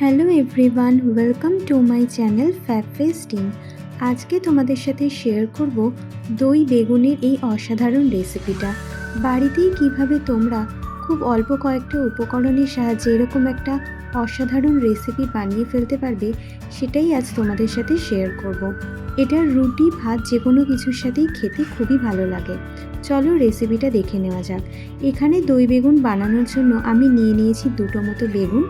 Hello everyone, welcome to my channel ফ্যাফেস team. আজকে তোমাদের সাথে শেয়ার করব দই বেগুনের এই অসাধারণ রেসিপিটা। বাড়িতেই কীভাবে তোমরা খুব অল্প কয়েকটা উপকরণের সাহায্যে এরকম একটা অসাধারণ রেসিপি বানিয়ে ফেলতে পারবে, সেটাই আজ তোমাদের সাথে শেয়ার করব। এটা রুটি, ভাত, যে কোনো কিছুর সাথেই খেতে খুবই ভালো লাগে। চলো রেসিপিটা দেখে নেওয়া যাক। এখানে দই বেগুন বানানোর জন্য আমি নিয়ে নিয়েছি দুটো মতো বেগুন।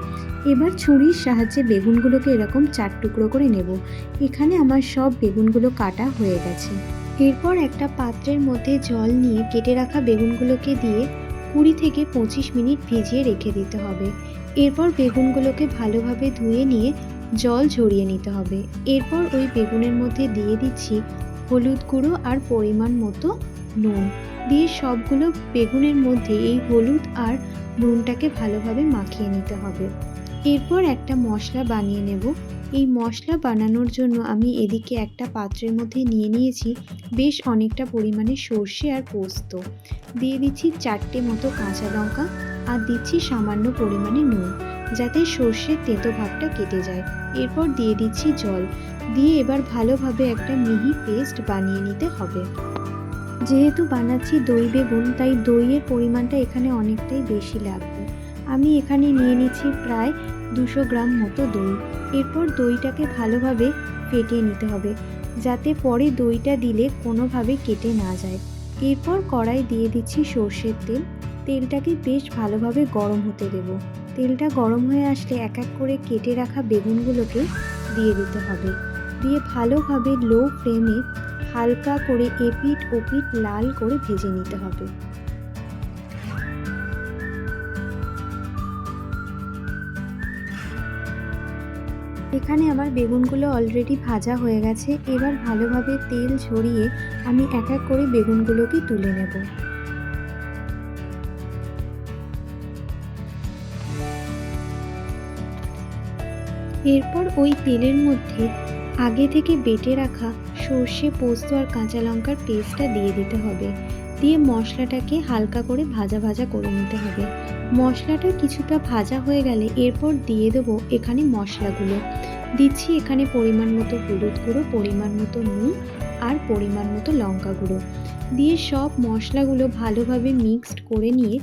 এবার ছুরির সাহায্যে বেগুনগুলোকে এরকম চার টুকরো করে নেব। এখানে আমার সব বেগুনগুলো কাটা হয়ে গেছে। এরপর একটা পাত্রের মধ্যে জল নিয়ে কেটে রাখা বেগুনগুলোকে দিয়ে কুড়ি থেকে পঁচিশ মিনিট ভিজিয়ে রেখে দিতে হবে। এরপর বেগুনগুলোকে ভালোভাবে ধুয়ে নিয়ে জল ঝরিয়ে নিতে হবে। এরপর ওই বেগুনের মধ্যে দিয়ে দিচ্ছি হলুদ গুঁড়ো আর পরিমাণ মতো নুন। দিয়ে সবগুলো বেগুনের মধ্যে এই হলুদ আর নুনটাকে ভালোভাবে মাখিয়ে নিতে হবে। এরপর একটা মশলা বানিয়ে নেব। এই মশলা বানানোর জন্য আমি এদিকে একটা পাত্রের মধ্যে নিয়ে নিয়েছি বেশ অনেকটা পরিমাণে সর্ষে আর পোস্ত। দিয়ে দিচ্ছি চারটে মতো কাঁচা লঙ্কা আর দিচ্ছি সামান্য পরিমাণে নুন, যাতে সর্ষের তেতো ভাবটা কেটে যায়। এরপর দিয়ে দিচ্ছি জল। দিয়ে এবার ভালোভাবে একটা মিহি পেস্ট বানিয়ে নিতে হবে। যেহেতু বানাচ্ছি দই বেগুন, তাই দইয়ের পরিমাণটা এখানে অনেকটাই বেশি লাগবে। আমি এখানে নিয়ে নিচ্ছি প্রায় দুশো গ্রাম মতো দই। এরপর দইটাকে ভালোভাবে ফেটিয়ে নিতে হবে, যাতে পরে দইটা দিলে কোনোভাবে কেটে না যায়। এরপর কড়াই দিয়ে দিচ্ছি সর্ষের তেল। তেলটাকে বেশ ভালোভাবে গরম হতে দেব। তেলটা গরম হয়ে আসলে এক এক করে কেটে রাখা বেগুনগুলোকে দিয়ে দিতে হবে। দিয়ে ভালোভাবে লো ফ্লেমে হালকা করে এপিট ওপিট লাল করে ভেজে নিতে হবে। এখানে আমার বেগুনগুলো অলরেডি ভাজা হয়ে গেছে। এবার ভালোভাবে তেল ঝরিয়ে আমি এক এক করে বেগুনগুলোকে তুলে নেব। এরপর ওই তেলের মধ্যে আগে থেকে বেটে রাখা সর্ষে, পোস্ত আর কাঁচা লঙ্কার পেস্টটা দিয়ে দিতে হবে। দিয়ে মশলাটাকে হালকা করে ভাজা ভাজা করে নিতে হবে। মশলাটা কিছুটা ভাজা হয়ে গেলে এরপর দিয়ে দেবো এখানে মশলাগুলো। দিচ্ছি এখানে পরিমাণ মতো হলুদ গুঁড়ো, পরিমাণ মতো নুন আর পরিমাণ মতো লঙ্কা গুঁড়ো। দিয়ে সব মশলাগুলো ভালোভাবে মিক্সড করে নিয়ে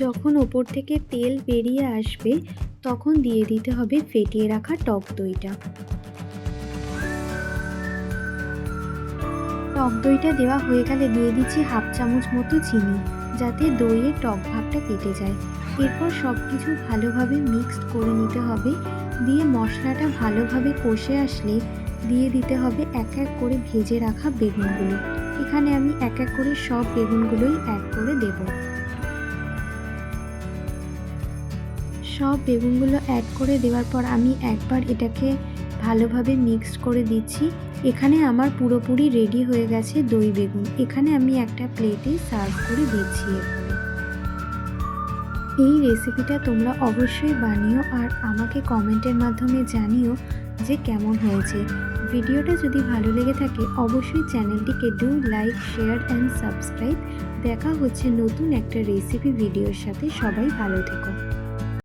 যখন ওপর থেকে তেল বেরিয়ে আসবে তখন দিয়ে দিতে হবে ফেটিয়ে রাখা টক দইটা। টক দইটা দেওয়া হয়ে গেলে দিয়ে দিচ্ছি হাফ চামচ মতো চিনি। যাতে দইয়ের টক ভাবটা কেটে যায়। এরপর সব কিছু ভালোভাবে মিক্সড করে নিতে হবে। দিয়ে মশলাটা ভালোভাবে কষে আসলে দিয়ে দিতে হবে এক এক করে ভেজে রাখা বেগুনগুলো। এখানে আমি এক এক করে সব বেগুনগুলোই অ্যাড করে দেব। সব বেগুনগুলো অ্যাড করে দেওয়ার পর আমি একবার এটাকে ভালোভাবে মিক্সড করে দিচ্ছি। এখানে আমার পুরোপুরি রেডি হয়ে গেছে দই বেগুন। এখানে আমি একটা প্লেটে সার্ভ করে দিচ্ছি এই রেসিপিটা তোমরা অবশ্যই বানিও আর আমাকে কমেন্টের মাধ্যমে জানিও যে কেমন হয়েছে। ভিডিওটা যদি ভালো লেগে থাকে, অবশ্যই চ্যানেলটিকে do like share and subscribe দেখা হচ্ছে নতুন একটা রেসিপি ভিডিওর সাথে। সবাই ভালো থেকো।